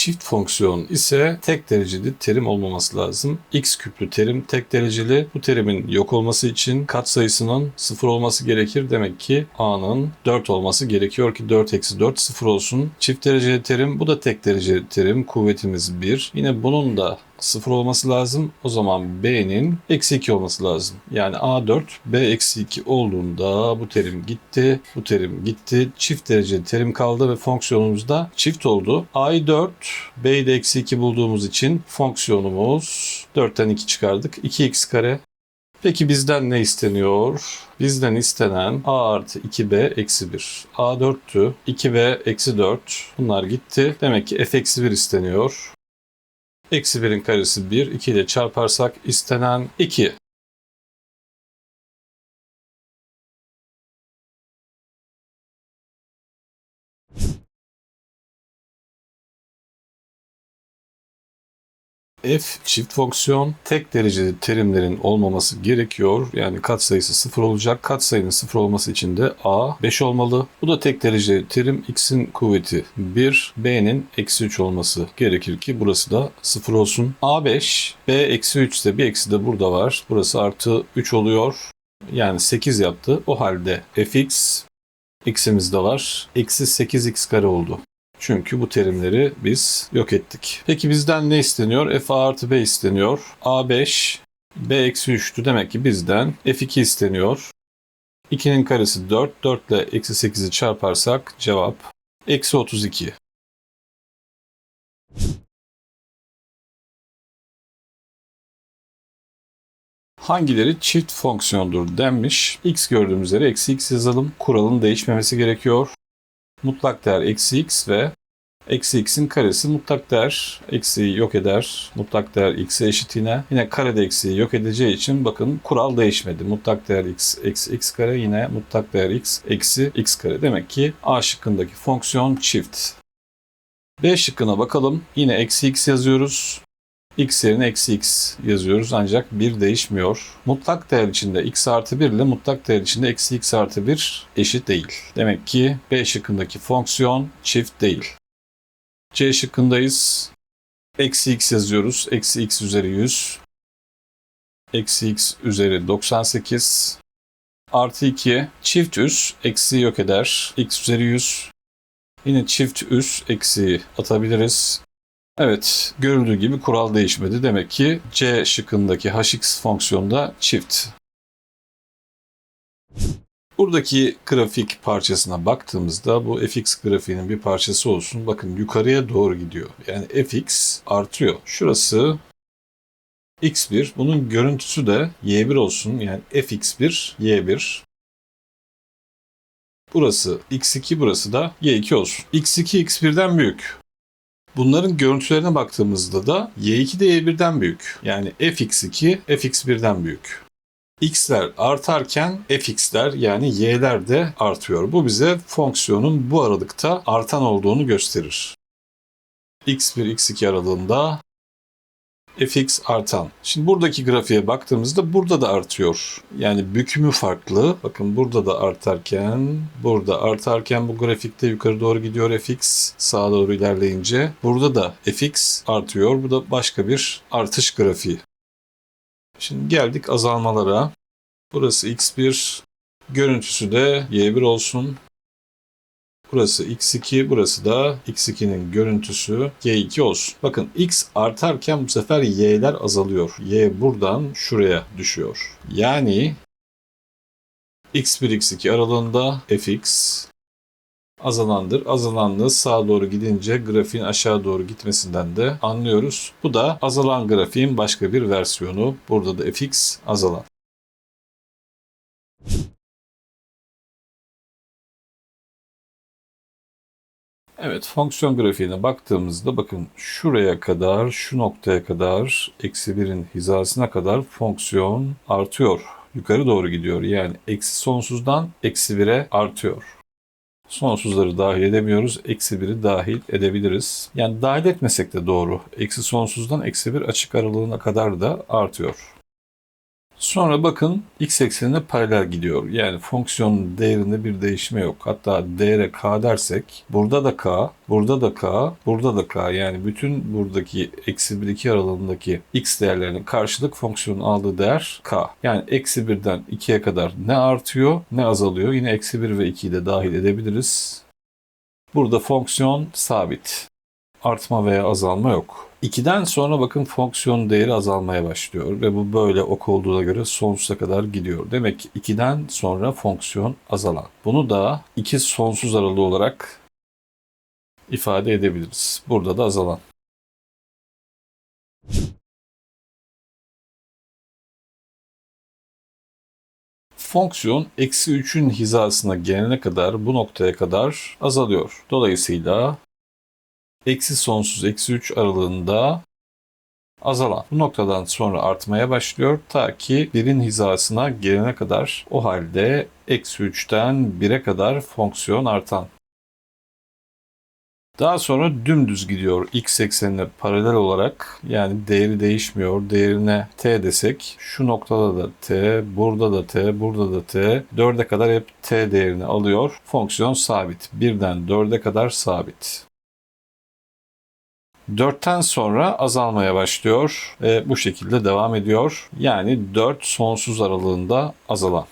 Çift fonksiyon ise tek dereceli terim olmaması lazım. x küplü terim tek dereceli. Bu terimin yok olması için katsayısının 0 olması gerekir. Demek ki a'nın 4 olması gerekiyor ki 4 eksi 4 0 olsun. Çift dereceli terim bu da tek dereceli terim. Kuvvetimiz 1. Yine bunun da 0 olması lazım. O zaman B'nin eksi 2 olması lazım. Yani A4 B eksi 2 olduğunda bu terim gitti. Bu terim gitti. Çift dereceli terim kaldı ve fonksiyonumuz da çift oldu. A'yı 4 B'yi de eksi 2 bulduğumuz için fonksiyonumuz 4'ten 2 çıkardık. 2x kare Peki bizden ne isteniyor? Bizden istenen a artı 2b eksi 1. a 4'tü. 2b eksi 4. Bunlar gitti. Demek ki f eksi 1 isteniyor. Eksi 1'in karesi 1. 2 ile çarparsak istenen 2. F çift fonksiyon tek dereceli terimlerin olmaması gerekiyor. Yani katsayısı 0 olacak. Katsayının 0 olması için de A 5 olmalı. Bu da tek dereceli terim x'in kuvveti 1, b'nin eksi 3 olması gerekir ki burası da 0 olsun. A 5, b eksi 3 ise bir eksi de burada var. Burası artı 3 oluyor. Yani 8 yaptı. O halde fx x'imiz de var. Eksi 8x kare oldu. Çünkü bu terimleri biz yok ettik. Peki bizden ne isteniyor? f artı b isteniyor. a5 b eksi 3'tü. Demek ki bizden f2 isteniyor. 2'nin karesi 4. 4 ile eksi 8'i çarparsak cevap eksi 32. Hangileri çift fonksiyondur denmiş. x gördüğümüz üzere eksi x yazalım. Kuralın değişmemesi gerekiyor. Mutlak değer eksi x ve eksi x'in karesi mutlak değer eksiği yok eder. Mutlak değer x'e eşit yine. Yine karede eksiği yok edeceği için bakın kural değişmedi. Mutlak değer x eksi x kare yine mutlak değer x eksi x kare. Demek ki A şıkkındaki fonksiyon çift. B şıkkına bakalım. Yine eksi x yazıyoruz. X yerine eksi x yazıyoruz ancak 1 değişmiyor. Mutlak değer içinde x artı 1 ile mutlak değer içinde eksi x artı 1 eşit değil. Demek ki B şıkkındaki fonksiyon çift değil. C şıkkındayız. Eksi x yazıyoruz. Eksi x üzeri 100. Eksi x üzeri 98. Artı 2. Çift üs eksi yok eder. x üzeri 100. Yine çift üs eksi atabiliriz. Evet, görüldüğü gibi kural değişmedi. Demek ki C şıkkındaki hx fonksiyonda çift. Buradaki grafik parçasına baktığımızda bu fx grafiğinin bir parçası olsun. Bakın yukarıya doğru gidiyor. Yani fx artıyor. Şurası x1. Bunun görüntüsü de y1 olsun. Yani fx1, y1. Burası x2, burası da y2 olsun. x2 x1'den büyük. Bunların görüntülerine baktığımızda da y2 de y1'den büyük. Yani fx2 fx1'den büyük x'ler artarken fx'ler yani y'ler de artıyor. Bu bize fonksiyonun bu aralıkta artan olduğunu gösterir. x1 x2 aralığında fx artan. Şimdi buradaki grafiğe baktığımızda burada da artıyor. Yani bükümü farklı. Bakın burada da artarken, burada artarken bu grafikte yukarı doğru gidiyor fx sağa doğru ilerleyince. Burada da fx artıyor. Bu da başka bir artış grafiği. Şimdi geldik azalmalara. Burası x1, görüntüsü de y1 olsun. Burası x2, burası da x2'nin görüntüsü y2 olsun. Bakın x artarken bu sefer y'ler azalıyor. y buradan şuraya düşüyor. Yani x1, x2 aralığında fx azalandır. Azalanlığı sağa doğru gidince grafiğin aşağı doğru gitmesinden de anlıyoruz. Bu da azalan grafiğin başka bir versiyonu. Burada da fx azalan. Evet, fonksiyon grafiğine baktığımızda bakın şuraya kadar, şu noktaya kadar, eksi 1'in hizasına kadar fonksiyon artıyor. Yukarı doğru gidiyor. Yani eksi sonsuzdan eksi 1'e artıyor. Sonsuzları dahil edemiyoruz. Eksi 1'i dahil edebiliriz. Yani dahil etmesek de doğru. Eksi sonsuzdan eksi 1 açık aralığına kadar da artıyor. Sonra bakın x eksenine paralel gidiyor. Yani fonksiyonun değerinde bir değişme yok. Hatta değere k dersek burada da k, burada da k, burada da k. Yani bütün buradaki eksi 1 2 aralığındaki x değerlerinin karşılık fonksiyonun aldığı değer k. Yani eksi 1'den 2'ye kadar ne artıyor ne azalıyor. Yine eksi 1 ve 2'yi de dahil edebiliriz. Burada fonksiyon sabit. Artma veya azalma yok. 2'den sonra bakın fonksiyon değeri azalmaya başlıyor ve bu böyle ok olduğuna göre sonsuza kadar gidiyor. Demek ki 2'den sonra fonksiyon azalan. Bunu da 2 sonsuz aralığı olarak ifade edebiliriz. Burada da azalan. Fonksiyon eksi 3'ün hizasına gelene kadar bu noktaya kadar azalıyor. Dolayısıyla eksi sonsuz eksi 3 aralığında azalan. Bu noktadan sonra artmaya başlıyor ta ki 1'in hizasına gelene kadar o halde eksi 3'ten 1'e kadar fonksiyon artan. Daha sonra dümdüz gidiyor x eksenine paralel olarak yani değeri değişmiyor. Değerine t desek şu noktada da t, burada da t, burada da t. 4'e kadar hep t değerini alıyor. Fonksiyon sabit. 1'den 4'e kadar sabit. 4'ten sonra azalmaya başlıyor ve bu şekilde devam ediyor. Yani 4 sonsuz aralığında azalan.